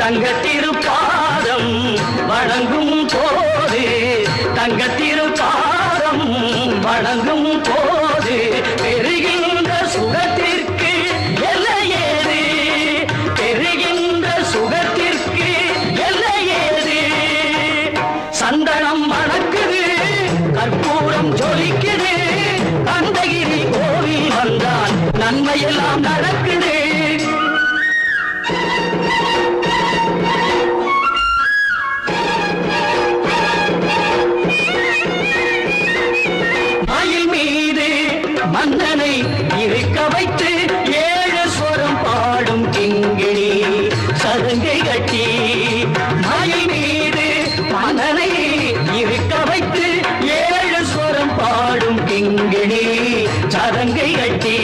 தங்கத்திருப்பாதம் வழங்கும் போது தங்கத்திருப்பாதம் வழங்கும் போது பெறுகின்ற சுகத்திற்கு எல்லையேது பெறுகின்ற சுகத்திற்கு எல்லையேது. சந்தனம் வணக்குது கற்பூரம் ஜொலிக்குது கந்தகிரி கோவில் வந்தான் நன்மையெல்லாம் நடக்குது. கண்ணனை இருக்க வைத்து ஏழு ஸ்வரம் பாடும் கிங்கிணி. சருங்கை கட்டி மலை மீது மனனை இருக்க வைத்து ஏழு ஸ்வரம் பாடும் கிங்கிணி. சருங்கை கட்டி